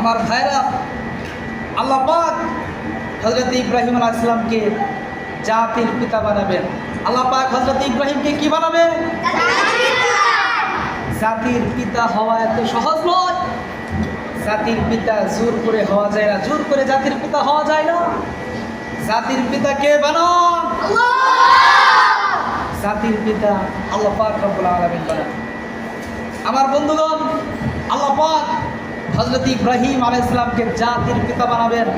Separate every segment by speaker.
Speaker 1: আমার ভাইরা, আল্লাহ পাক হজরত ইব্রাহিম আলাহ ইসলামকে জাতির পিতা বানাবেন। আল্লাহ পাক হজরত ইব্রাহিমকে কি বানাবেন? জাতির পিতা হওয়া এত সহজ নয়। জাতির পিতা জোর করে হওয়া যায় না, জোর করে জাতির পিতা হওয়া যায় না। জাতির পিতা কে বানান? জাতির পিতা আল্লাহ পাক আমার বন্ধুগণ, আল্লাহ পাক হজরত ইব্রাহিম আলাইসালামকে জাতির পিতা বানাবেন।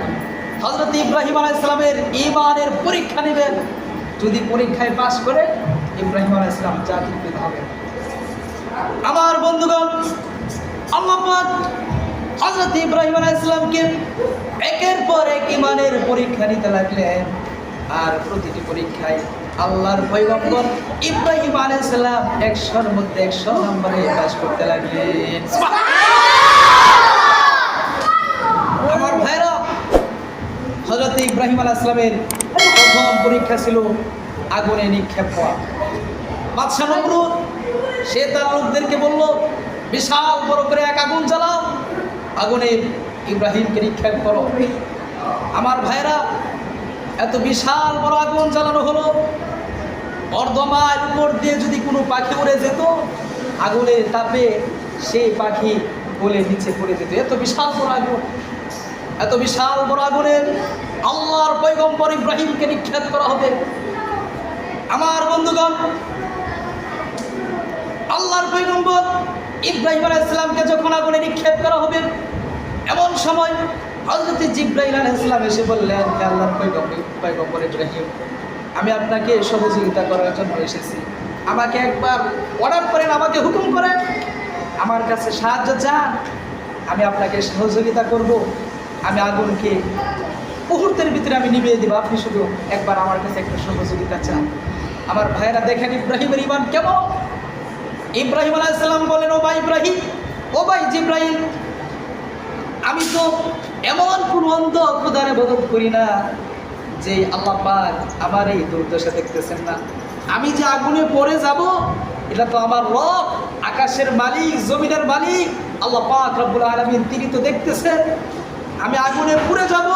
Speaker 1: হজরত ইব্রাহিম আলাইসালামের ইমানের পরীক্ষা নেবেন। যদি পরীক্ষায় পাশ করে ইব্রাহিম আলাইসালাম জাতির পিতা হবেন। আমার বন্ধুগণ, আল্লাহ পাক হজরত ইব্রাহিম আলাইসালামকে একের পর এক ইমানের পরীক্ষা নিতে লাগলেন। আর প্রতিটি পরীক্ষায় আল্লাহর পৈগম্বর ইব্রাহিম আলাইসালাম একশোর মধ্যে একশো নম্বরে পাস করতে লাগলেন আমার ভাইরা হজরত ইব্রাহিম আলাইসালামের প্রথম পরীক্ষা ছিল আগুনে নিক্ষেপ হওয়া। বাদশাহ নমরুদ, সে তার লোকদেরকে বলল, বিশাল বড় করে এক আগুন জ্বালাও, আগুনে ইব্রাহিমকে নিক্ষেপ করো। আমার ভাইরা এত বিশাল বড় আগুন জ্বালানো হলো। অর্ধমাইল উপর দিয়ে যদি কোনো পাখি উড়ে যেত আগুনের তাপে সেই পাখি গলে নিচে পড়ে যেত। এত বিশাল বড় আগুন। এত বিশাল বড় আগুনের আল্লাহর পৈগম্বর ইব্রাহিমকে নিক্ষেপ করা হবে। আমার বন্ধুগণ, আল্লাহর পৈগম্বর ইব্রাহিম আলাইসালামকে যখন আগুনে নিক্ষেপ করা হবে, এমন সময় হজরত জিব্রাহিম আলাইসালাম এসে বললেন আল্লাহর পৈগম্বর ইব্রাহিম, আমি আপনাকে সহযোগিতা করার জন্য এসেছি। আমাকে একবার অর্ডার করেন, আমাকে হুকুম করেন। আমার কাছে সাহায্য চান, আমি আপনাকে সহযোগিতা করব। আমি আগুনকে মুহূর্তের ভিতরে আমি নিভিয়ে দিব। আপনি শুধু একবার আমার কাছে একটা সহযোগিতা চান। আমার ভাইয়েরা দেখেন ইব্রাহিমের ইমান কেমন? ইব্রাহিম আলাইসাল্লাম বলেন, ও ভাই ইব্রাহিম, ও ভাই জিব্রাহিম আমি তো এমন কোন অন্ধ খোদারে বদল করি না যে আল্লাহ পাক আমার এই দুর্দশা দেখতেছেন না। আমি যে আগুনে পড়ে যাব, এটা তো আমার রব, আকাশের মালিক, জমিনের মালিক, আল্লাহ পাক রব্বুল আলমিন, তিনি তো দেখতেছেন। আমি আগুনে পুড়ে যাব।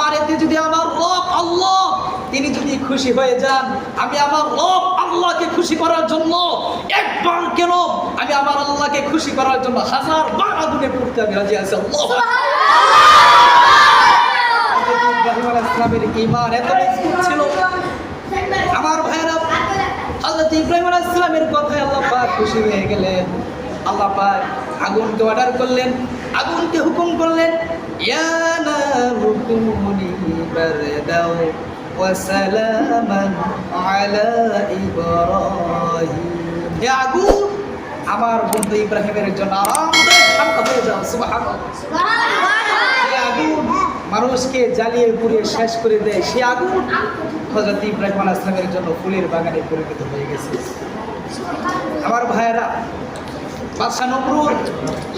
Speaker 1: আর এতে যদি আমার রব আল্লাহ, তিনি যদি খুশি হয়ে যান, আমি আমার রব আল্লাহকে খুশি করার জন্য একবার কেন? আমি আমার আল্লাহকে খুশি করার জন্য হাজার বার আগুনে পড়তে আমি রাজি আছি। আল্লাহ ইব্রাহিম আলাইহিস সালামের ঈমান এত ছিল। আমার ভাইরা হযরত ইব্রাহিম কথায় আল্লাহ পাক খুশি হয়ে গেলেন। আল্লাহ পাক আগুনকে অর্ডার করলেন, আগুনকে হুকুম করলেন। আমার বন্ধু ইব্রাহিমের জন্য ঠান্ডা হয়ে যাও মানুষকে জ্বালিয়ে পুড়িয়ে শেষ করে দেয় সে আগুন হজরত ইব্রাহিম আলাহ ইসলামের জন্য ফুলের বাগানে পরিণত হয়ে গেছে। আমার ভাইয়েরা বাদশাহ নমরুদ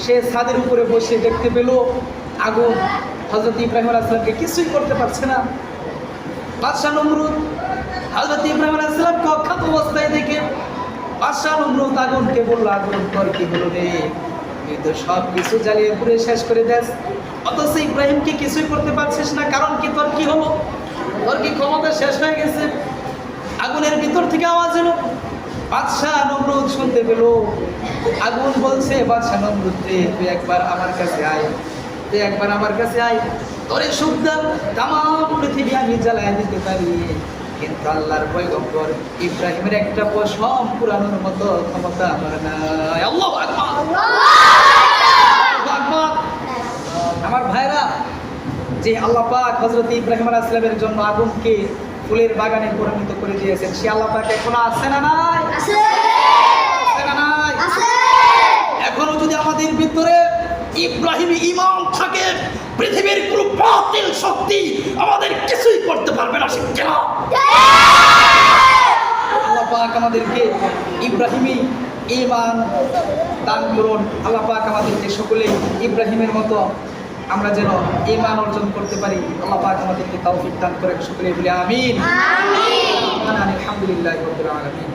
Speaker 1: সে ছাদের উপরে বসে দেখতে পেল আগুন হজরত ইব্রাহিম আলাহ ইসলামকে কিছুই করতে পারছে না। বাদশাহ নমরুদ হজরত ইব্রাহিম আলাহ ইসলামকে অক্ষত অবস্থায় দেখে বাদশাহ নমরুদ আগুনকে বলল আগুন তোর কি হলো রে? তুই তো সব কিছু জ্বালিয়ে পুড়ে শেষ করে দেস। অথচ ইব্রাহিমকে কিছুই করতে পারছিস না? কারণ কি তোর কি হলো? তোর কি ক্ষমতা শেষ হয়ে গেছে? আগুনের ভিতর থেকে আওয়াজ এলো। বাদশাহ নমরুদ শুনতে পেল। আগুন বলছে, বাদশাহ নমরুদ তুই একবার আমার কাছে আয়। তুই একবার আমার কাছে আয়। তোরে সুখ দাম তাম পৃথিবী আমি জ্বালায় দিতে পারি। কিন্তু আল্লাহর ইব্রাহিমের একটা পশম পুরানোর মতো ক্ষমতা আমার আমার ভাইরা, যে আল্লাহ পাক হজরত ইব্রাহিম আলাহ ইসলামের জন্য আগুনকে ফুলের বাগানে পরিণত করে দিয়েছেন, সে আল্লাহ পাক এখনও আছে না নাই আছে না নাই এখনও যদি আমাদের ভিতরে ইব্রাহিম ইমাম থাকে পৃথিবীর কোনো বাতিল শক্তি আমাদের কিছুই করতে পারবে না কেন? আল্লাহ পাক আমাদেরকে ইব্রাহিমী ইমান দান করুন। আল্লাহ পাক আমাদেরকে সকলে ইব্রাহিমের মতো আমরা যেন ইমান অর্জন করতে পারি। আল্লাহ পাক আমাদেরকে তৌফিক দান করে সকলে বলে আমিন। আলহামদুলিল্লাহ রাব্বিল আলামিন।